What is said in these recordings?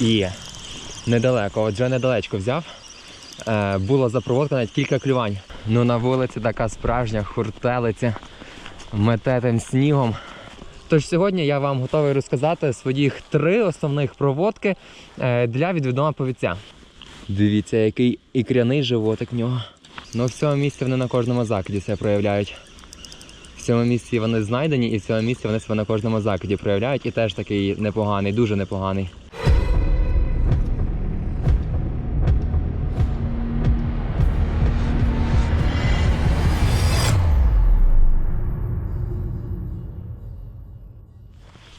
І недалеко, от вже недалечко взяв. Е, було за проводку навіть кілька клювань. Ну на вулиці така справжня хуртелиця, мете тим снігом. Тож сьогодні я вам готовий розказати своїх три основних проводки е, для відвідного повіця. Дивіться, який ікряний животик в нього. Ну, в цьому місці вони на кожному закиді себе проявляють. В цьому місці вони знайдені, і в цьому місці вони себе на кожному закиді проявляють. І теж такий непоганий, дуже непоганий.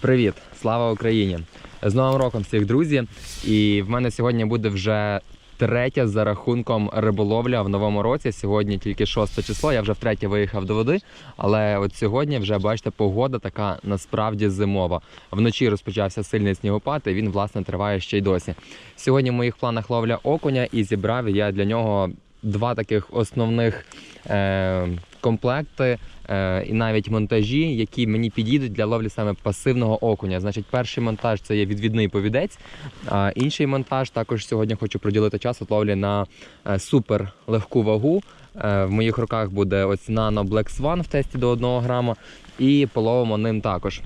Привіт, слава Україні! З Новим роком всіх друзі! І в мене сьогодні буде вже третя за рахунком риболовля в новому році. Сьогодні тільки 6 число. Я вже втретє виїхав до води. Але от сьогодні вже бачите, погода така насправді зимова. Вночі розпочався сильний снігопад, і він власне триває ще й досі. Сьогодні в моїх планах ловля окуня і зібрав я для нього два таких основних е, комплекти е, і навіть монтажі, які мені підійдуть для ловлі саме пасивного окуня. Значить, перший монтаж це є відвідний повідець, а інший монтаж також сьогодні хочу приділити час от ловлі на е, супер легку вагу. Е, в моїх руках буде ось Nano Black Swan в тесті до 1 грама, і половимо ним також.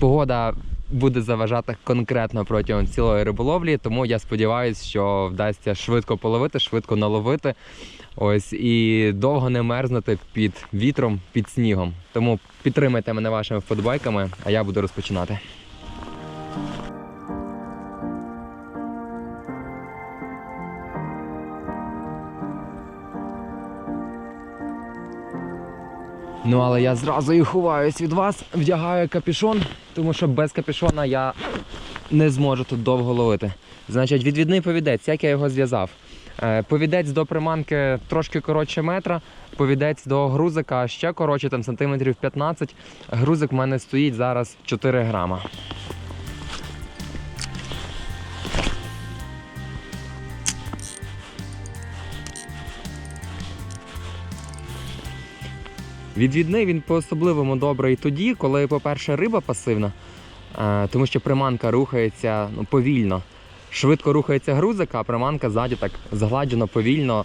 Погода буде заважати конкретно протягом цілої риболовлі, тому я сподіваюся, що вдасться швидко половити, швидко наловити. Ось і довго не мерзнути під вітром, під снігом. Тому підтримайте мене вашими вподобайками, а я буду розпочинати. Ну, але я зразу і ховаюсь від вас, вдягаю капюшон, тому що без капюшона я не зможу тут довго ловити. Значить, відвідний повідець, як я його зв'язав. Е, Повідець до приманки трошки коротше метра, повідець до грузика ще коротше, там сантиметрів 15. Грузик в мене стоїть зараз 4 грама. Відвідний він по-особливому добрий тоді, коли, по-перше, риба пасивна, е, тому що приманка рухається ну, повільно. Швидко рухається грузик, а приманка ззаді так згладжено, повільно.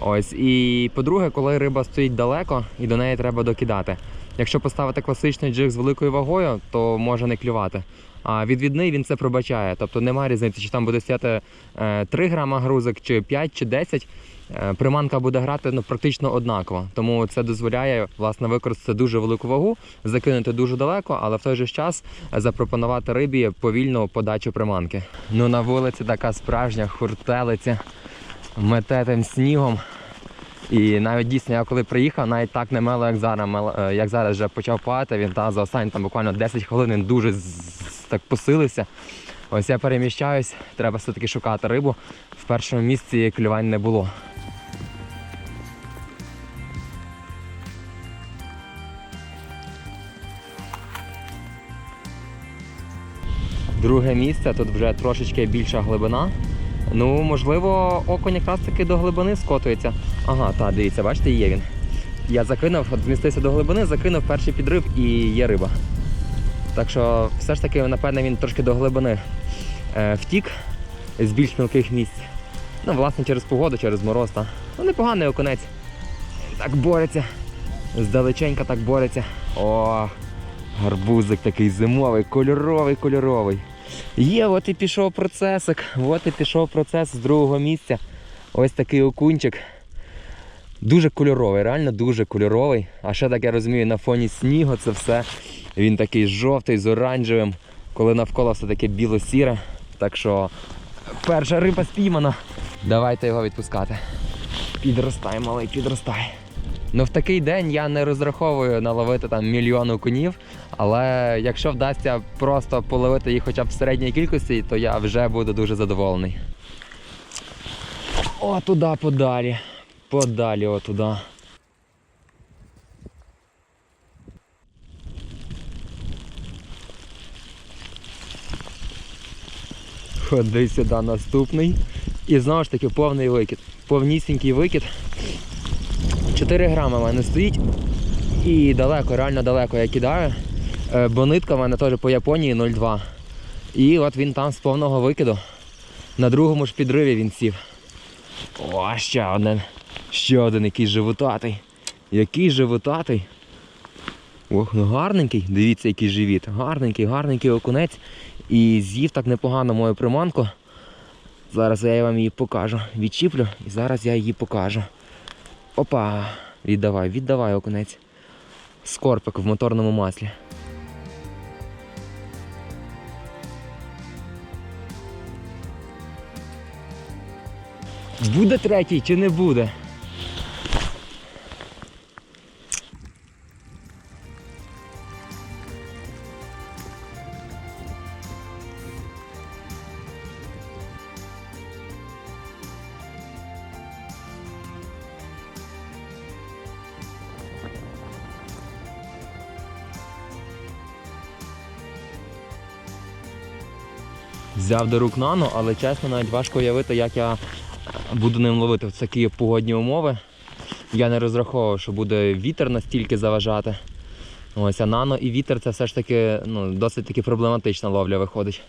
Ось. І по-друге, коли риба стоїть далеко і до неї треба докидати. Якщо поставити класичний джиг з великою вагою, то може не клювати. А відвідний він це пробачає. Тобто немає різниці, чи там буде стояти е, 3 грама грузик, чи 5, чи 10. Е, Приманка буде грати ну, практично однаково. Тому це дозволяє власне використати дуже велику вагу, закинути дуже далеко, але в той же час запропонувати рибі повільну подачу приманки. Ну на вулиці така справжня хуртелиця, мете тим снігом. І навіть дійсно, я коли приїхав, навіть так не мело, як зараз. Е, Як зараз вже почав падати, він та за останні там буквально 10 хвилин він дуже так посилився. Ось я переміщаюсь, треба все-таки шукати рибу. В першому місці клювань не було. Друге місце, тут вже трошечки більша глибина. Ну, можливо, окунь якраз таки до глибини скотується. Ага, так, дивіться, бачите, є він. Я закинув, от змістився до глибини, закинув перший підрив і є риба. Так що все ж таки, напевне, він трошки до глибини е, втік з більш мілких місць. Ну, власне, через погоду, через мороз. Та. Ну, непоганий окунець. Так бореться. Здалеченька так бореться. О, гарбузик такий зимовий, кольоровий, кольоровий. Є, от і пішов процесик. От і пішов процес з другого місця. Ось такий окунчик. Дуже кольоровий, реально дуже кольоровий. А ще так я розумію, на фоні снігу це все. Він такий жовтий з оранжевим, коли навколо все таке біло-сіре. Так що перша риба спіймана. Давайте його відпускати. Підростай, малий, підростай. Ну в такий день я не розраховую наловити там мільйон окунів, але якщо вдасться просто половити їх хоча б в середній кількості, то я вже буду дуже задоволений. О, туди подалі. Подалі, о туди. Ходи сюди наступний. І знову ж таки повний викид. Повнісінький викид. 4 грами в мене стоїть. І далеко, реально далеко я кидаю. Е, Бо нитка в мене теж по Японії 0,2. І от він там з повного викиду. На другому ж підриві він сів. О, ще один. Ще один який животатий. Який животатий. Ох, ну гарненький. Дивіться, який живіт. Гарненький, гарненький окунець. І з'їв так непогано мою приманку. Зараз я вам її покажу. Відчіплю і зараз я її покажу. Опа! Віддавай, віддавай окунець. Скорпик в моторному маслі. Буде третій чи не буде? Взяв до рук нано, але чесно, навіть важко уявити, як я буду ним ловити в такі погодні умови. Я не розраховував, що буде вітер настільки заважати. Ось, а нано і вітер це все ж таки ну, досить таки проблематична ловля виходить.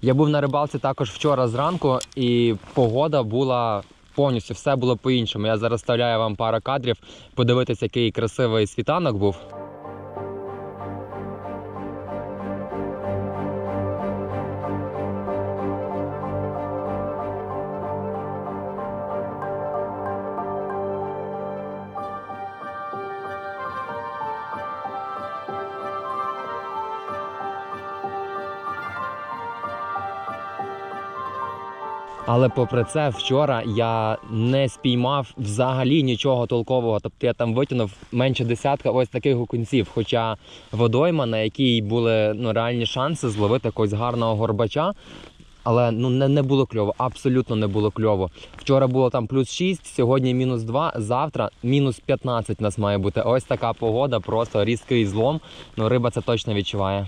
Я був на рибалці також вчора зранку, і погода була повністю, все було по-іншому. Я зараз вставляю вам пару кадрів, подивитися, який красивий світанок був. Але попри це, вчора я не спіймав взагалі нічого толкового. Тобто я там витягнув менше десятка ось таких окунців. Хоча водойма, на якій були ну, реальні шанси зловити якогось гарного горбача. Але ну не, не було кльово, абсолютно не було кльово. Вчора було там плюс 6, сьогодні мінус 2, завтра мінус 15 у нас має бути. Ось така погода, просто різкий злом. Ну риба це точно відчуває.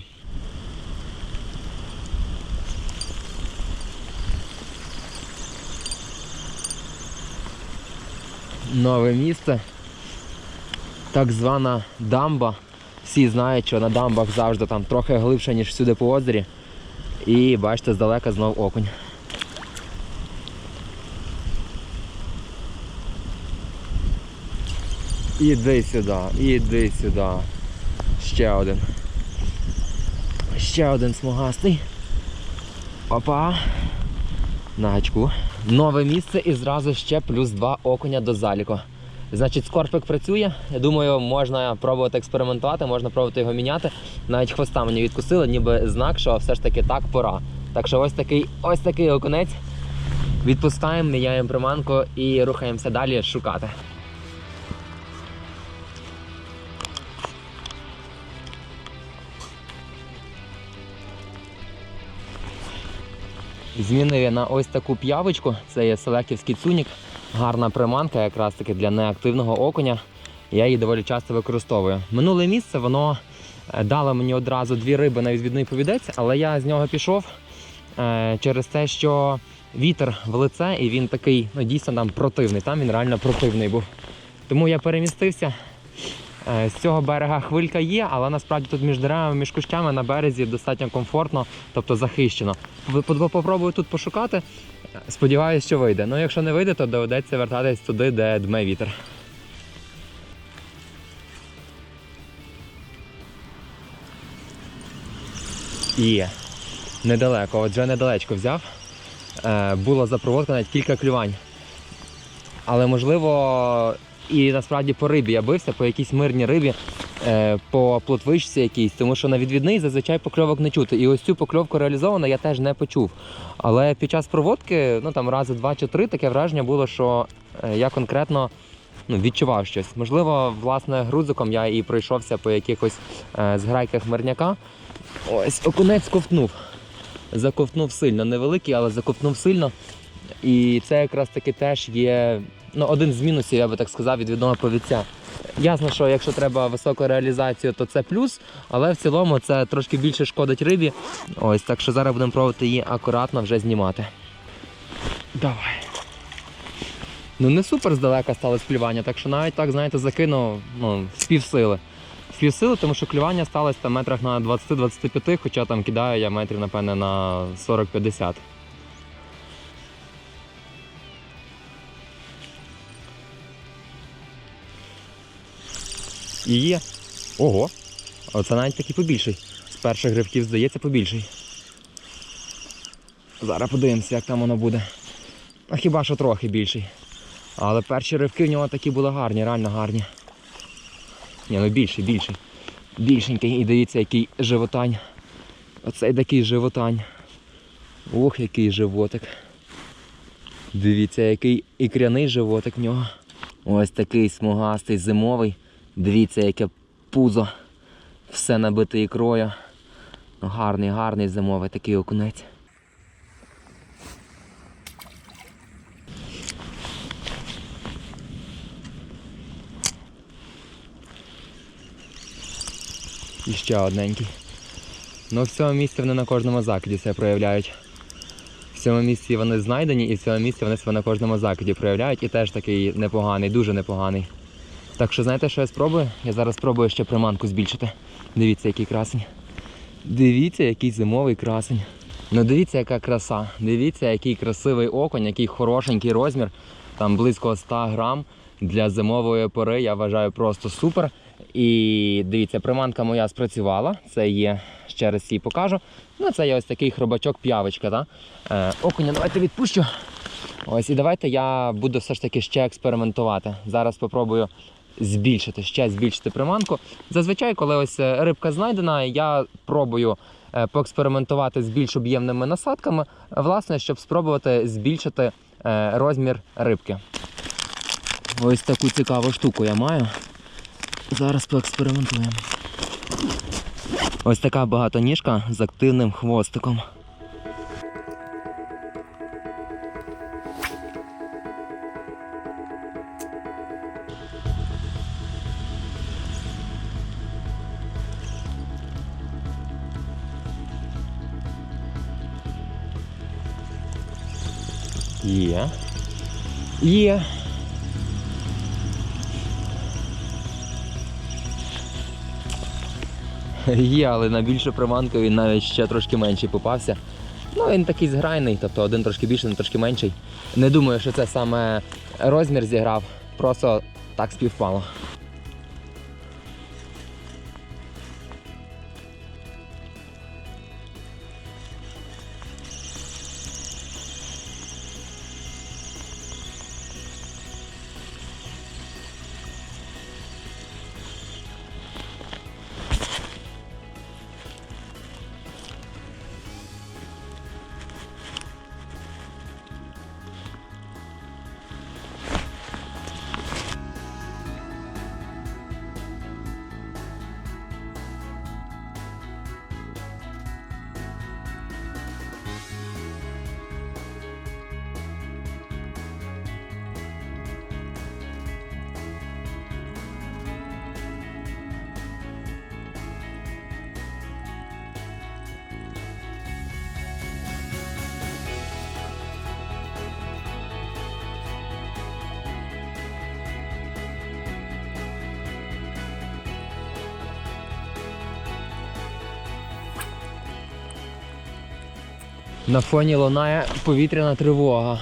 Нове місце. Так звана дамба. Всі знають, що на дамбах завжди там трохи глибше, ніж всюди по озері. І бачите, здалека знов окунь. Іди сюди, іди сюди. Ще один. Ще один смугастий. Опа. На гачку. Нове місце і зразу ще плюс два окуня до заліку. Значить, скорпик працює. Я думаю, можна пробувати експериментувати, можна пробувати його міняти. Навіть хвоста мені відкусили, ніби знак, що все ж таки так пора. Так що ось такий ось такий окунець. Відпускаємо, міняємо приманку і рухаємося далі шукати. Змінив на ось таку п'явочку. Це є селектівський цунік. Гарна приманка, якраз таки для неактивного окуня. Я її доволі часто використовую. Минуле місце воно е, дало мені одразу дві риби на відвідний повідець, але я з нього пішов е, через те, що вітер в лице і він такий ну, дійсно там противний. Там він реально противний був. Тому я перемістився. Е, З цього берега хвилька є, але насправді тут між деревами, між кущами на березі достатньо комфортно, тобто захищено. Попробую тут пошукати. Сподіваюсь, що вийде. Ну якщо не вийде, то доведеться вертатись туди, де дме вітер. Є. Недалеко, от вже недалечко взяв. Е, було за проводку навіть кілька клювань. Але можливо і насправді по рибі я бився, по якійсь мирній рибі, е, по плотвичці якійсь, тому що на відвідний зазвичай покльовок не чути. І ось цю покльовку реалізовано я теж не почув. Але під час проводки, ну там рази два чи три, таке враження було, що е, я конкретно ну, відчував щось. Можливо, власне, грузиком я і пройшовся по якихось е, зграйках мирняка. Ось окунець ковтнув. Заковтнув сильно, невеликий, але заковтнув сильно. І це якраз таки теж є ну, один з мінусів, я би так сказав, від відомого повідця. Ясно, що якщо треба високу реалізацію, то це плюс, але в цілому це трошки більше шкодить рибі. Ось так що зараз будемо пробувати її акуратно вже знімати. Давай. Ну не супер здалека стало сплювання, так що навіть так, знаєте, закинув ну, з півсили. З півсили, тому що клювання сталося там метрах на 20-25, хоча там кидаю я метрів, напевне, на 40-50. І є. Ого! Оце навіть такий побільший. З перших гривків, здається, побільший. Зараз подивимося, як там воно буде. А хіба що трохи більший. Але перші ривки в нього такі були гарні, реально гарні. Ні, ну більший, більший. Більшенький. І дивіться, який животань. Оцей такий животань. Ох, який животик. Дивіться, який ікряний животик в нього. Ось такий смугастий зимовий. Дивіться, яке пузо. Все набите ікрою. Гарний, гарний зимовий такий окунець. І ще одненький. Ну, в цьому місці вони на кожному закиді себе проявляють. В цьому місці вони знайдені і в цьому місці вони себе на кожному закиді проявляють і теж такий непоганий, дуже непоганий. Так що знаєте, що я спробую? Я зараз спробую ще приманку збільшити. Дивіться, який красень. Дивіться, який зимовий красень. Ну дивіться, яка краса. Дивіться, який красивий окунь, який хорошенький розмір. Там близько 100 грам. Для зимової пори я вважаю просто супер. І дивіться, приманка моя спрацювала. Це є, ще раз її покажу. Ну, це є ось такий хробачок п'явочка. Да? Е, окуня, давайте відпущу. Ось і давайте я буду все ж таки ще експериментувати. Зараз спробую збільшити, ще збільшити приманку. Зазвичай, коли ось е, рибка знайдена, я пробую е, поекспериментувати з більш об'ємними насадками, власне, щоб спробувати збільшити е, розмір рибки. Ось таку цікаву штуку я маю. Зараз поекспериментуємо. Ось така багатоніжка з активним хвостиком. Є. Є. Є, але на більшу приманку він навіть ще трошки менший попався. Ну, він такий зграйний, тобто один трошки більший, один трошки менший. Не думаю, що це саме розмір зіграв, просто так співпало. На фоні лунає повітряна тривога.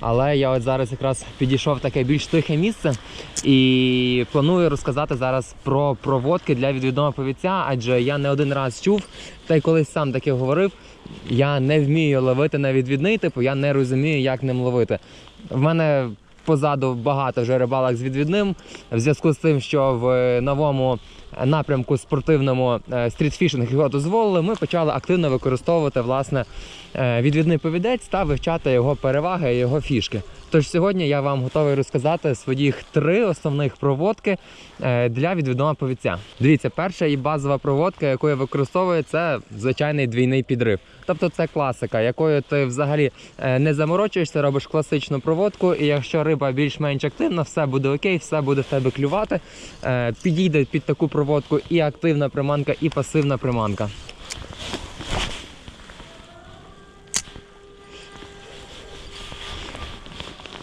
Але я от зараз якраз підійшов в таке більш тихе місце і планую розказати зараз про проводки для відвідного повіця, адже я не один раз чув, та й колись сам таке говорив. Я не вмію ловити на відвідний, типу я не розумію, як ним ловити. В мене позаду багато вже рибалок з відвідним, в зв'язку з тим, що в новому напрямку спортивному е, стрітфішинг його дозволили, ми почали активно використовувати власне е, відвідний повідець та вивчати його переваги і його фішки. Тож сьогодні я вам готовий розказати своїх три основних проводки е, для відвідного повідця. Дивіться, перша і базова проводка, яку я використовую, це звичайний двійний підрив. Тобто це класика, якою ти взагалі е, не заморочуєшся, робиш класичну проводку, і якщо риба більш-менш активна, все буде окей, все буде в тебе клювати. Е, Підійде під таку проводку і активна приманка, і пасивна приманка.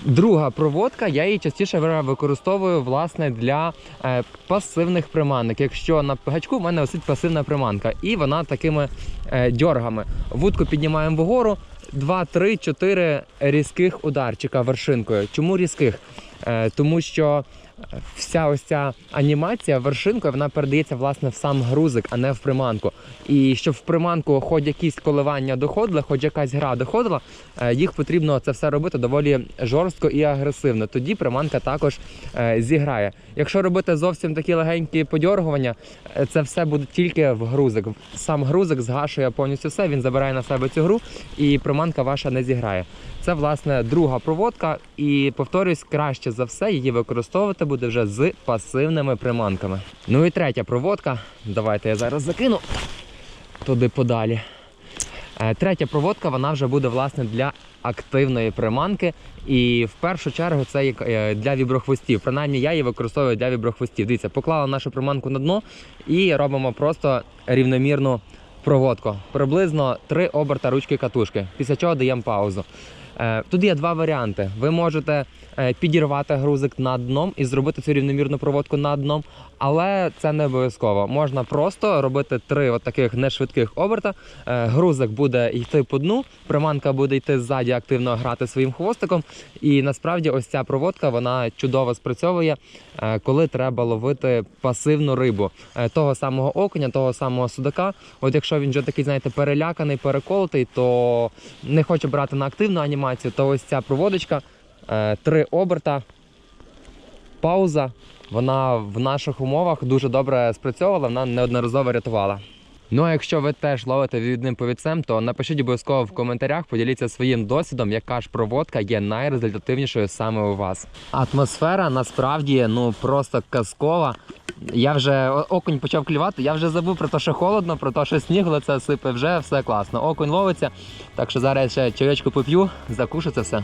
Друга проводка, я її частіше використовую власне для е, пасивних приманок. Якщо на гачку в мене висить пасивна приманка, і вона такими е, дьоргами. Вудку піднімаємо вгору, 2, 3, 4 різких ударчика вершинкою. Чому різких? Е, тому що вся ось ця анімація вершинкою вона передається власне в сам грузик, а не в приманку. І щоб в приманку хоч якісь коливання доходили, хоч якась гра доходила, е, їх потрібно це все робити доволі жорстко і агресивно. Тоді приманка також е, зіграє. Якщо робити зовсім такі легенькі подьоргування, е, це все буде тільки в грузик. Сам грузик згашує повністю все, він забирає на себе цю гру, і приманка ваша не зіграє. Це власне друга проводка, і повторюсь, краще за все її використовувати буде вже з пасивними приманками. Ну і третя проводка. Давайте я зараз закину туди подалі. Е, Третя проводка вона вже буде власне для активної приманки. І в першу чергу це е, для віброхвостів. Принаймні я її використовую для віброхвостів. Дивіться, поклала нашу приманку на дно і робимо просто рівномірну проводку. Приблизно три оберта ручки катушки, після чого даємо паузу. Е, Тут є два варіанти. Ви можете підірвати грузик над дном і зробити цю рівномірну проводку над дном, але це не обов'язково. Можна просто робити три от таких нешвидких оберта. Е, Грузик буде йти по дну, приманка буде йти ззаді, активно грати своїм хвостиком. І насправді ось ця проводка вона чудово спрацьовує, е, коли треба ловити пасивну рибу Е, того самого окуня, того самого судака. От якщо він вже такий, знаєте, переляканий, переколотий, то не хоче брати на активну анімацію, то ось ця проводочка, е, три оберта, пауза. Вона в наших умовах дуже добре спрацьовувала, вона неодноразово рятувала. Ну а якщо ви теж ловите відним повідцем, то напишіть обов'язково в коментарях, поділіться своїм досвідом, яка ж проводка є найрезультативнішою саме у вас. Атмосфера насправді ну просто казкова. Я вже окунь почав клювати, я вже забув про те, що холодно, про те, що сніг лице сипе, вже все класно. Окунь ловиться. Так що зараз ще чайочку поп'ю, закушу це все.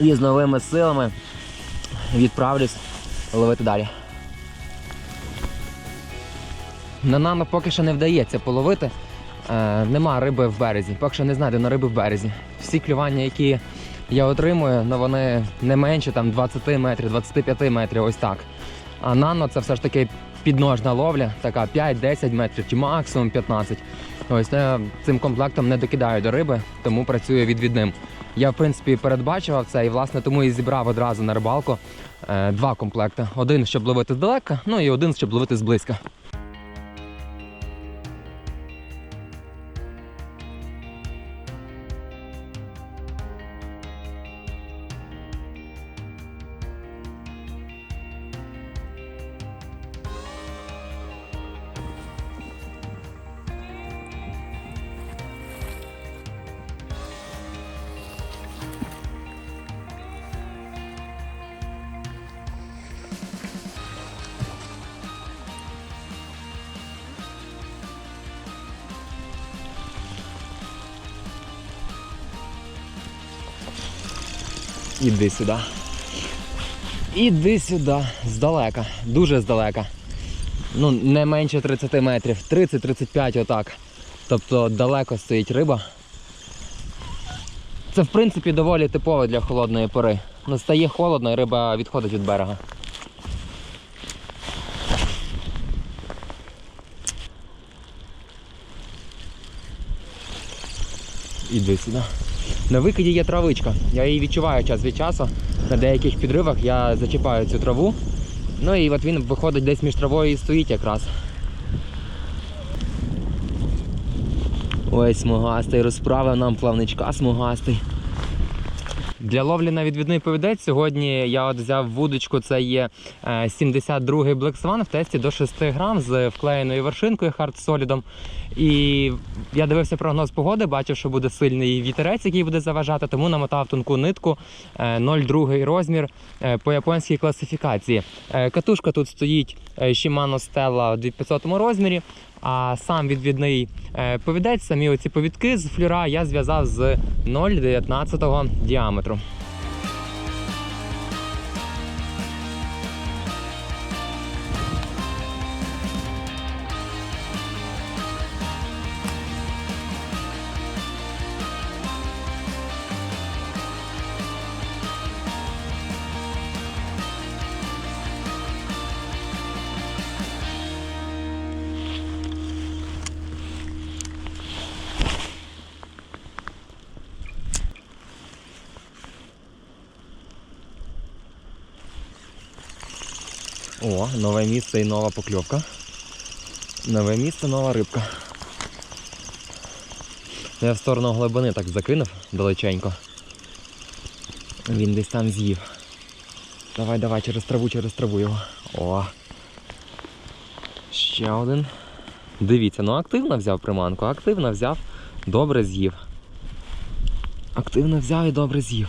І з новими силами відправлюсь ловити далі. На нано поки що не вдається половити. Е, нема риби в березі. Поки що не знайдено риби в березі. Всі клювання, які я отримую, ну вони не менше там 20 метрів, 25 метрів, ось так. А нано це все ж таки підножна ловля, така 5-10 метрів чи максимум 15. Ось цим комплектом не докидаю до риби, тому працюю відвідним. Я в принципі передбачував це і власне тому і зібрав одразу на рибалку е, два комплекти: один, щоб ловити здалека, ну і один, щоб ловити зблизька. Іди сюди. Іди сюди. Здалека. Дуже здалека. Ну, не менше 30 метрів. 30-35 отак. Тобто далеко стоїть риба. Це в принципі доволі типово для холодної пори. Ну, стає холодно і риба відходить від берега. Іди сюди. На викиді є травичка. Я її відчуваю час від часу. На деяких підривах я зачіпаю цю траву. Ну і от він виходить десь між травою і стоїть якраз. Ой, смугастий, розправив нам плавничка смугастий. Для ловлі на відвідний повідець сьогодні я от взяв вудочку, це є е, 72-й Black Swan в тесті до 6 грам з вклеєною вершинкою Solid. І я дивився прогноз погоди, бачив, що буде сильний вітерець, який буде заважати, тому намотав тонку нитку е, 0,2 розмір е, по японській класифікації. Е, Катушка тут стоїть е, Shimano Stella у 2500 розмірі. А сам відвідний е, повідець, самі оці повідки з флюра я зв'язав з 0,19 діаметру. О, нове місце і нова покльовка. Нове місце, нова рибка. Я в сторону глибини так закинув далеченько. Він десь там з'їв. Давай, давай, через траву, через траву його. О. Ще один. Дивіться, ну активно взяв приманку, активно взяв, добре з'їв. Активно взяв і добре з'їв.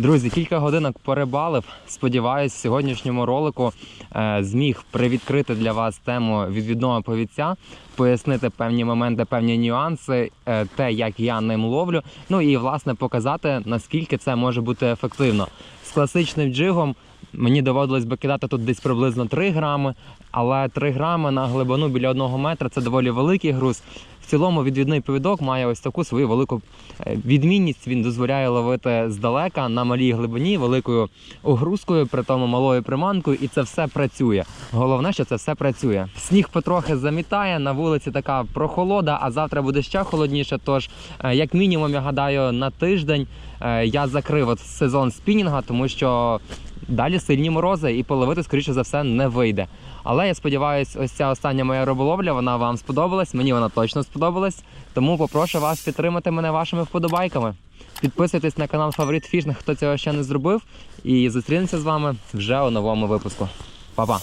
Друзі, кілька годинок порибалив. Сподіваюсь, в сьогоднішньому ролику е, зміг привідкрити для вас тему відвідного повідця, пояснити певні моменти, певні нюанси, е, те, як я ним ловлю. Ну і власне показати, наскільки це може бути ефективно. З класичним джигом мені доводилось би кидати тут десь приблизно 3 грами, але 3 грами на глибину біля 1 метра це доволі великий груз. В цілому відвідний повідок має ось таку свою велику е, відмінність. Він дозволяє ловити здалека на малій глибині, великою огрузкою, при тому малою приманкою, і це все працює. Головне, що це все працює. Сніг потрохи замітає, на вулиці така прохолода, а завтра буде ще холодніше. Тож, е, як мінімум, я гадаю, на тиждень е, я закрив от сезон спінінга, тому що далі сильні морози і половити, скоріше за все, не вийде. Але я сподіваюся, ось ця остання моя риболовля, вона вам сподобалась. Мені вона точно сподобалась. Тому попрошу вас підтримати мене вашими вподобайками. Підписуйтесь на канал Фаворит Фішних, хто цього ще не зробив. І зустрінемося з вами вже у новому випуску. Па-па!